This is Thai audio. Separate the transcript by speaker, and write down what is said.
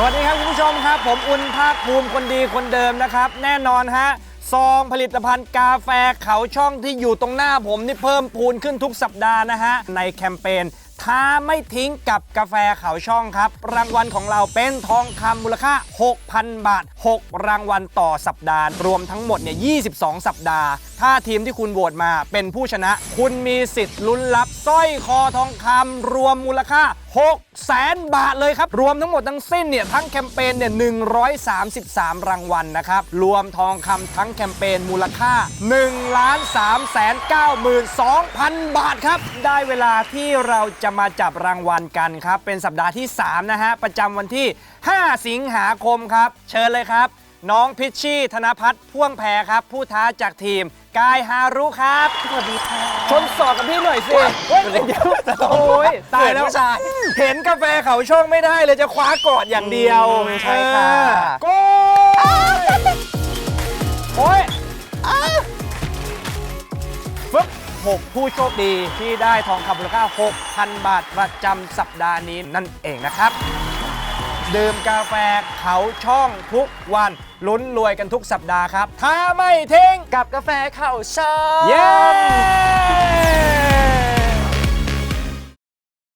Speaker 1: สวัสดีครับ คุณผู้ชมครับ ผมอุ่นภาคภูมิคนดีคนเดิมนะครับ แน่นอนฮะซองผลิตภัณฑ์กาแฟเขาช่องที่อยู่ตรงหน้าผมนี่เพิ่มพูนขึ้นทุกสัปดาห์นะฮะ ในแคมเปญท้าไม่ทิ้งกับกาแฟเขาช่องครับ รางวัลของเราเป็นทองคำมูลค่า 6,000 บาท 6 รางวัลต่อสัปดาห์ รวมทั้งหมดเนี่ย 22 สัปดาห์ ถ้าทีมที่คุณโหวตมาเป็นผู้ชนะ คุณมีสิทธิ์ลุ้นรับสร้อยคอทองคำรวมมูลค่า6แสนบาทเลยครับ รวมทั้งหมดทั้งสิ้นเนี่ย ทั้งแคมเปญเนี่ย 133 รางวัลนะครับ รวมทองคำทั้งแคมเปญมูลค่า1ล้าน3แสน92,000 บาทครับ ได้เวลาที่เราจะมาจับรางวัลกันครับ เป็นสัปดาห์ที่ 3 นะฮะ ประจำวันที่ 5 สิงหาคมครับ เชิญเลยครับ น้องพิชชี่ธนพัฒน์พ่วงแพรครับ ผู้ท้าจากทีม กายฮารุครับสวัสดีค่ะชนสอบกับพี่หน่อยสิเฮ้ยเดี๋ยวโอ้ยตายแล้ว
Speaker 2: ผู้ชาย
Speaker 1: เห็นกาแฟเขาช่องไม่ได้เลยจะคว้ากอดอย่างเดียว
Speaker 2: อืมใช่ค่ะ
Speaker 1: เออโก้โอ้ยฟึบหกผู้โชคดีที่ได้ทองคำมูลค่า 6,000 บาทประจำสัปดาห์นี้นั่นเองนะครับ ดื่มกาแฟเขาช่องทุกวันลุ้นรวยกันทุกสัปดาห์ครับ ถ้าไม่ทิ้ง
Speaker 2: กับกาแฟเข่าช่อง
Speaker 1: เย้